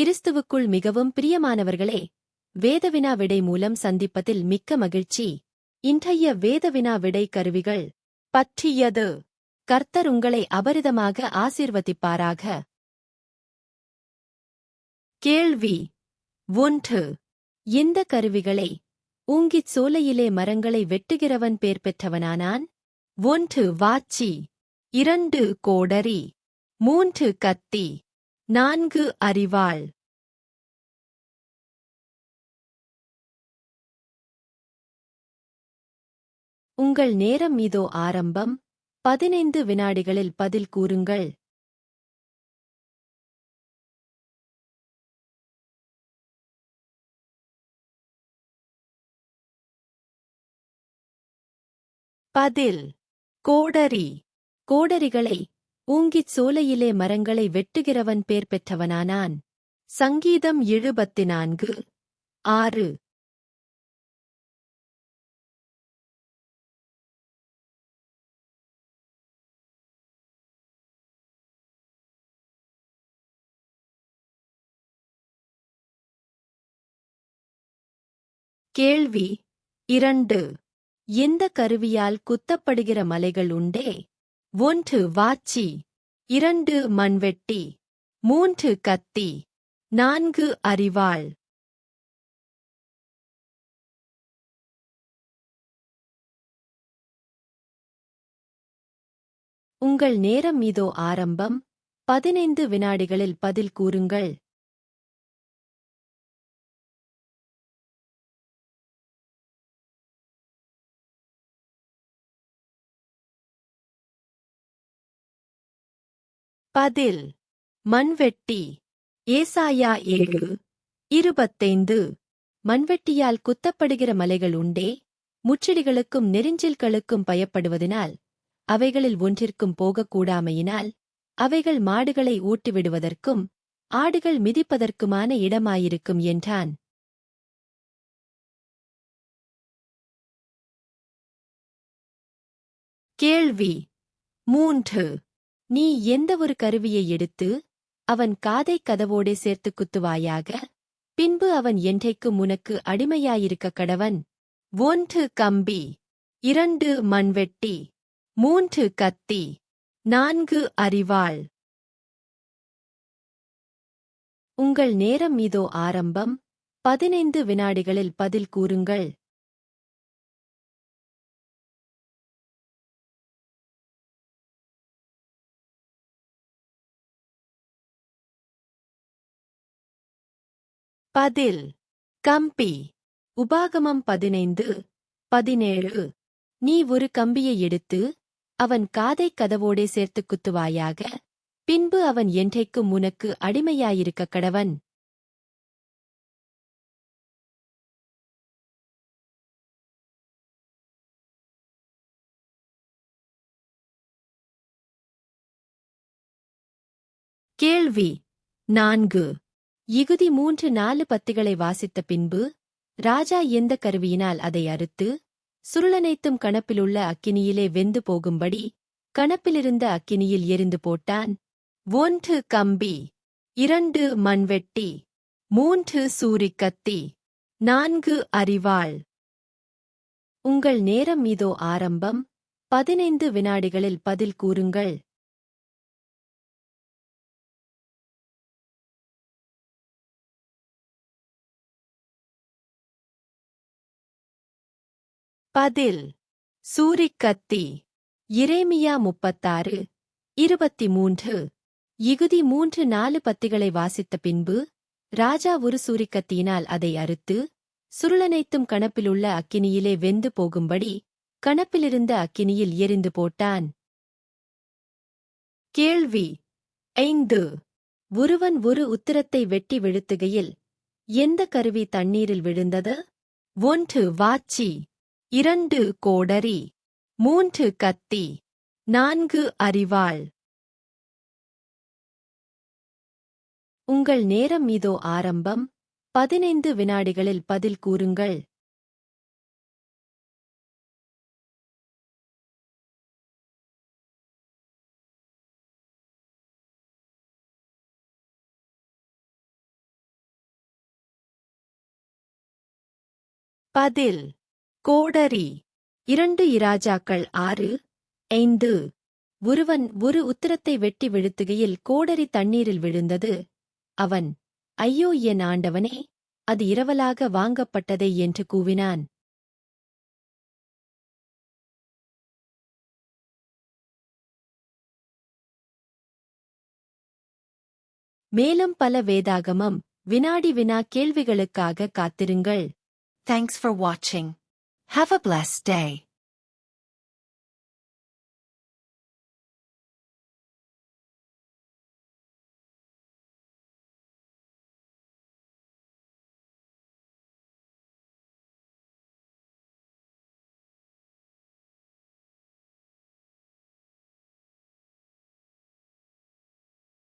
கிறிஸ்துவுக்குள் மிகவும் பிரியமானவர்களே வேதவினா விடை மூலம் சந்திப்பதில் மிக்க மகிழ்ச்சி. இன்றைய வேதவினா விடை கருவிகள் பற்றியது. கர்த்தர் உங்களை அபரிதமாக ஆசீர்வதிப்பாராக. கேள்வி ஒன்று. இந்த கருவிகளை ஊங்கிச் சோலையிலே மரங்களை வெட்டுகிறவன் பேர் பெற்றவனானான்? ஒன்று வாச்சி இரண்டு கோடரி மூன்று கத்தி. நான்கு அறிவாள். உங்கள் நேரம் இதோ ஆரம்பம். பதினைந்து வினாடிகளில் பதில் கூறுங்கள். பதில். கோடரி. கோடரிகளை ஊங்கிச் சோலையிலே மரங்களை வெட்டுகிறவன் பேர் பெற்றவனானான். சங்கீதம் எழுபத்தி நான்கு ஆறு. கேள்வி இரண்டு. எந்த கருவியால் குத்தப்படுகிற மலைகள் உண்டே? ஒன்று வாச்சி இரண்டு மண்வெட்டி மூன்று கத்தி நான்கு அரிவாள். உங்கள் நேரம் இதோ ஆரம்பம். பதினைந்து வினாடிகளில் பதில் கூறுங்கள். பதில். மண்வெட்டி. ஏசாயா ஏழு இருபத்தைந்து. மண்வெட்டியால் குத்தப்படுகிற மலைகள் உண்டே. முச்செடிகளுக்கும் நெருஞ்சில்களுக்கும் பயப்படுவதினால் அவைகளில் ஒன்றிற்கும் போகக்கூடாமையினால் அவைகள் மாடுகளை ஊட்டிவிடுவதற்கும் ஆடுகள் மிதிப்பதற்குமான இடமாயிருக்கும் என்றான். கேள்வி. மூன்று. நீ எந்த ஒரு கருவியை எடுத்து அவன் காதை கதவோடே சேர்த்து குத்துவாயாக? பின்பு அவன் என்றைக்கு உனக்கு அடிமையாயிருக்க கடவன். ஒன்று கம்பி இரண்டு மண்வெட்டி மூன்று கத்தி நான்கு அரிவாள். உங்கள் நேரம் இதோ ஆரம்பம். பதினைந்து வினாடிகளில் பதில் கூறுங்கள். பதில். கம்பி. உபாகமம் பதினைந்து பதினேழு. நீ ஒரு கம்பியை எடுத்து அவன் காதை கதவோடே சேர்த்து குத்துவாயாக பின்பு அவன் என்றைக்கும் உனக்கு அடிமையாயிருக்க கடவன். கேள்வி. நான்கு. இகுதி மூன்று நாலு பத்திகளை வாசித்த பின்பு ராஜா எந்த கருவியினால் அதை அறுத்து சுருளனைத்தும் கணப்பிலுள்ள அக்கினியிலே வெந்து போகும்படி கணப்பிலிருந்த அக்கினியில் எரிந்து போட்டான். ஒன்று கம்பி இரண்டு மண்வெட்டி மூன்று சூரிக்கத்தி நான்கு அரிவாள். உங்கள் நேரம் இதோ ஆரம்பம். பதினைந்து வினாடிகளில் பதில் கூறுங்கள். பதில். சூரிக்கத்தி. இரேமியா முப்பத்தாறு இருபத்தி மூன்று இகுதி மூன்று நாலு பத்திகளை வாசித்த பின்பு ராஜா ஒரு சூரிக்கத்தியினால் அதை அறுத்து சுருளனைத்தும் கணப்பிலுள்ள அக்கினியிலே வெந்து போகும்படி கணப்பிலிருந்த அக்கினியில் எரிந்து போட்டான். கேள்வி. ஐந்து. ஒருவன் ஒரு உத்திரத்தை வெட்டி விழுத்துகையில் எந்த கருவி தண்ணீரில் விழுந்தது? ஒன்று வாச்சி. இரண்டு கோடரி மூன்று கத்தி நான்கு அறிவாள். உங்கள் நேரம் இதோ ஆரம்பம். பதினைந்து வினாடிகளில் பதில் கூறுங்கள். பதில். கோடரி. இரண்டு இராஜாக்கள் ஆறு ஐந்து. ஒருவன் ஒரு உத்திரத்தை வெட்டி விழுத்துகையில் கோடரி தண்ணீரில் விழுந்தது. அவன் ஐயோ என் ஆண்டவனே அது இரவலாக வாங்கப்பட்டதை என்று கூவினான். மேலும் பல வேதாகமம் வினாடி வினா கேள்விகளுக்காக காத்திருங்கள். தேங்க்ஸ் ஃபார் வாட்சிங் Have a blessed day.